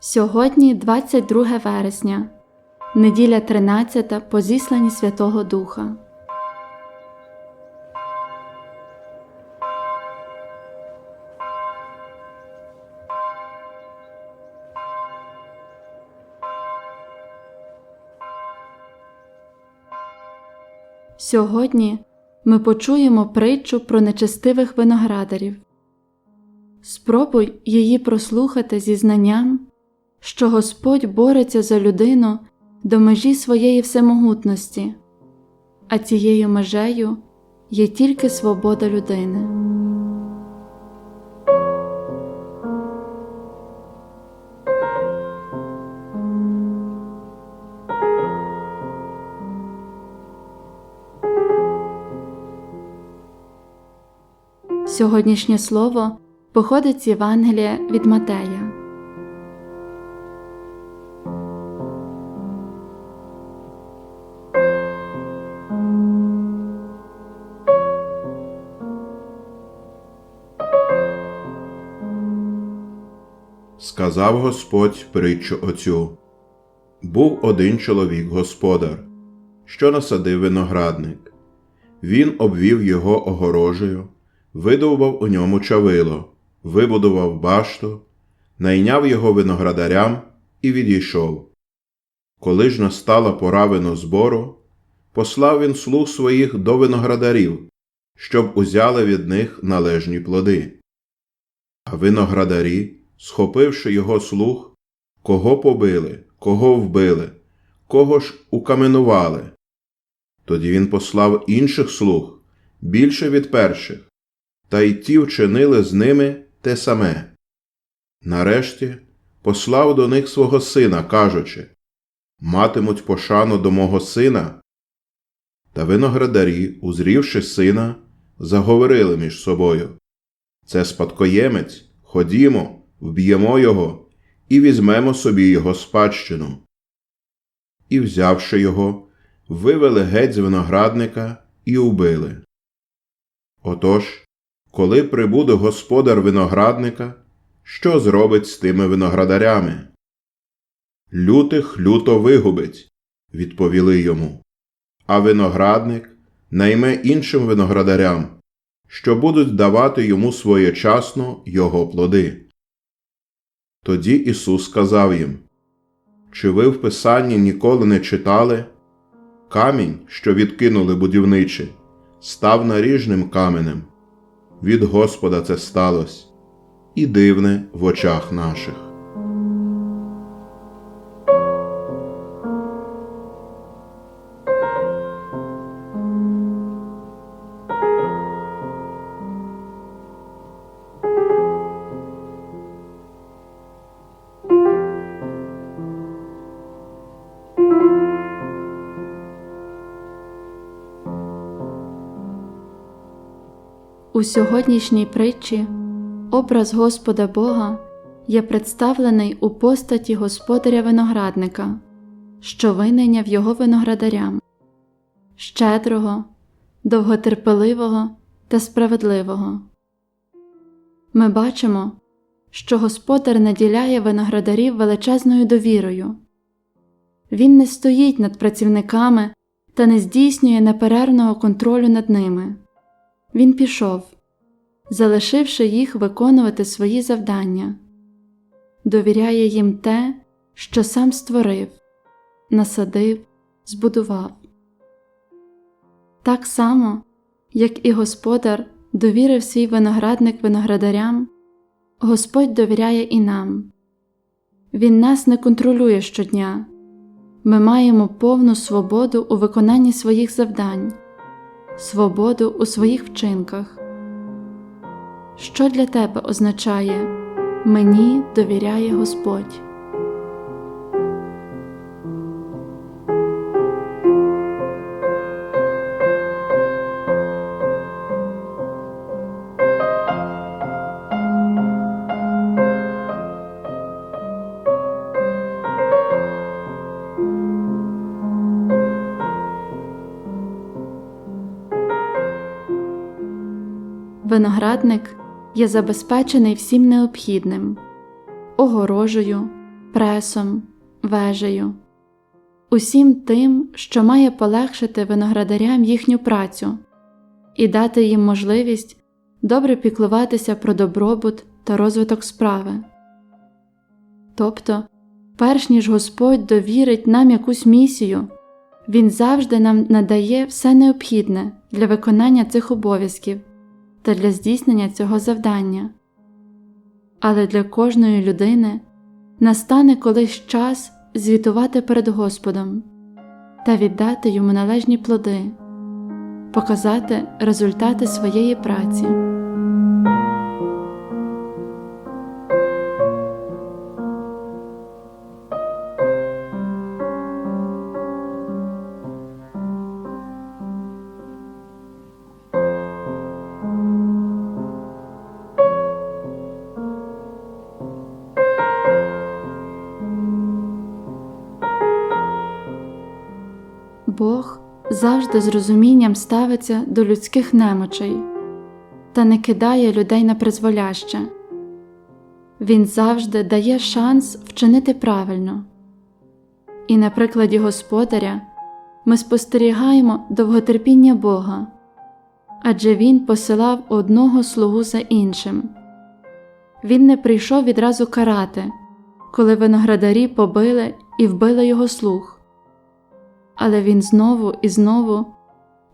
Сьогодні 22 вересня, неділя 13 по зісланні Святого Духа. Сьогодні ми почуємо притчу про нечестивих виноградарів. Спробуй її прослухати зі знанням, що Господь бореться за людину до межі своєї всемогутності, а цією межею є тільки свобода людини. Сьогоднішнє слово походить з Євангелія від Матея. Сказав Господь притчу оцю. Був один чоловік господар, що насадив виноградник. Він обвів його огорожею, видовбав у ньому чавило, вибудував башту, найняв його виноградарям і відійшов. Коли ж настала пора винозбору, послав він слуг своїх до виноградарів, щоб узяли від них належні плоди. А виноградарі, схопивши його слуг, кого побили, кого вбили, кого ж укаменували. Тоді він послав інших слуг, більше від перших, та й ті вчинили з ними те саме. Нарешті послав до них свого сина, кажучи Матимуть пошану до мого сина. Та виноградарі, узрівши сина, заговорили між собою Це спадкоємець, ходімо, вб'ємо його і візьмемо собі його спадщину. І, взявши його, вивели геть з виноградника і убили. Отож, коли прибуде господар виноградника, що зробить з тими виноградарями? Лютих люто вигубить, відповіли йому, а виноградник найме іншим виноградарям, що будуть давати йому своєчасно його плоди. Тоді Ісус сказав їм Чи ви в Писанні ніколи не читали? Камінь, що відкинули будівничі, став наріжним каменем. Від Господа це сталося, і дивне в очах наших. У сьогоднішній притчі образ Господа Бога є представлений у постаті господаря виноградника, що винайняв його виноградарям, щедрого, довготерпеливого та справедливого. Ми бачимо, що господар наділяє виноградарів величезною довірою. Він не стоїть над працівниками та не здійснює неперервного контролю над ними. Він пішов, залишивши їх виконувати свої завдання, довіряє їм те, що сам створив, насадив, збудував. Так само, як і господар довірив свій виноградник виноградарям, Господь довіряє і нам. Він нас не контролює щодня. Ми маємо повну свободу у виконанні своїх завдань свободу у своїх вчинках. Що для тебе означає мені довіряє Господь? Виноградник є забезпечений всім необхідним огорожею, пресом, вежею, усім тим, що має полегшити виноградарям їхню працю і дати їм можливість добре піклуватися про добробут та розвиток справи. Тобто, перш ніж Господь довірить нам якусь місію, Він завжди нам надає все необхідне для виконання цих обов'язків та для здійснення цього завдання. Але для кожної людини настане колись час звітувати перед Господом та віддати йому належні плоди, показати результати своєї праці. Бог завжди з розумінням ставиться до людських немочей та не кидає людей на призволяще. Він завжди дає шанс вчинити правильно. І на прикладі Господаря ми спостерігаємо довготерпіння Бога адже Він посилав одного слугу за іншим. Він не прийшов відразу карати, коли виноградарі побили і вбили його слуг але він знову і знову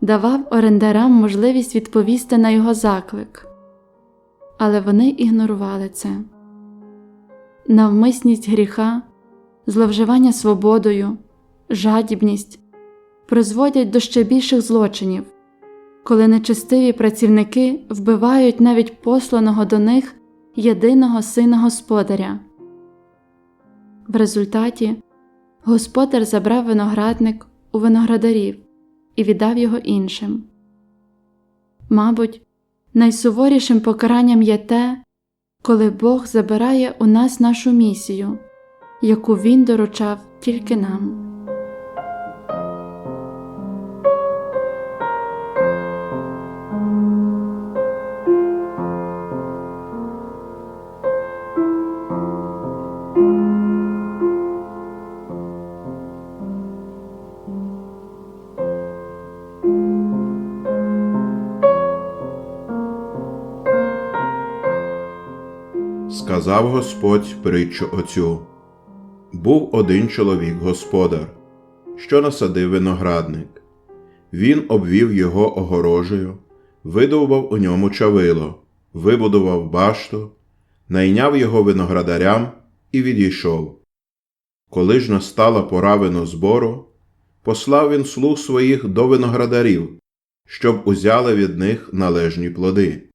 давав орендарам можливість відповісти на його заклик. Але вони ігнорували це. Навмисність гріха, зловживання свободою, жадібність призводять до ще більших злочинів, коли нечестиві працівники вбивають навіть посланого до них єдиного сина господаря. В результаті господар забрав виноградник у виноградарів і віддав його іншим. Мабуть, найсуворішим покаранням є те, коли Бог забирає у нас нашу місію, яку Він доручав тільки нам. Сказав Господь притчу оцю Був один чоловік господар, що насадив виноградник. Він обвів його огорожею, видовбав у ньому чавило, вибудував башту, найняв його виноградарям і відійшов. Коли ж настала пора винозбору, послав він слуг своїх до виноградарів, щоб узяли від них належні плоди.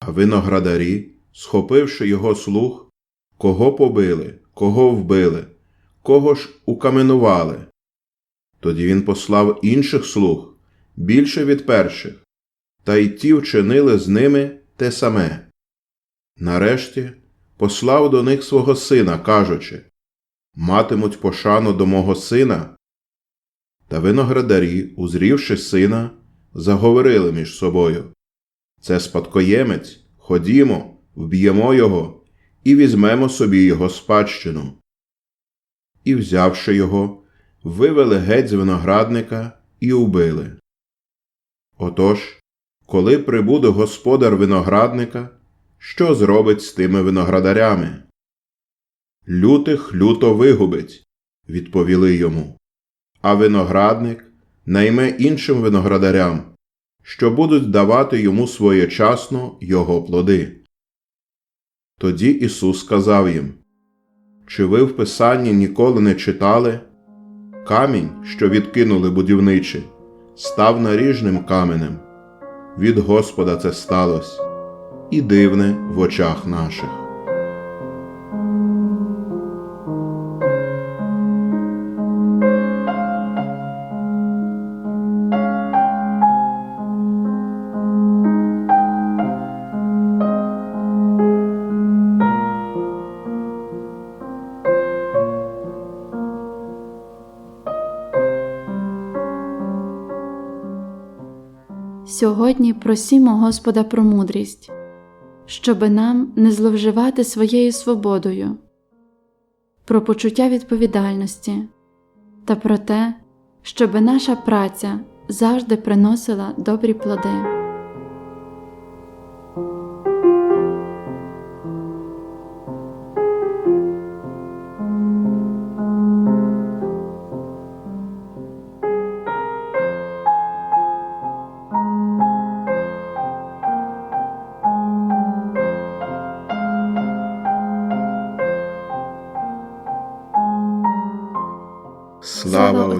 А виноградарі, схопивши його слуг, кого побили, кого вбили, кого ж укаменували. Тоді він послав інших слуг, більше від перших, та й ті вчинили з ними те саме. Нарешті послав до них свого сина, кажучи Матимуть пошану до мого сина. Та виноградарі, узрівши сина, заговорили між собою Це спадкоємець, ходімо, вб'ємо його і візьмемо собі його спадщину. І, взявши його, вивели геть з виноградника і убили. Отож, коли прибуде господар виноградника, що зробить з тими виноградарями? Лютих люто вигубить, відповіли йому, а виноградник найме іншим виноградарям, що будуть давати йому своєчасно його плоди. Тоді Ісус сказав їм Чи ви в Писанні ніколи не читали? Камінь, що відкинули будівничі, став наріжним каменем. Від Господа це сталося, і дивне в очах наших. Сьогодні просімо Господа про мудрість, щоби нам не зловживати своєю свободою. про почуття відповідальності та про те, щоби наша праця завжди приносила добрі плоди.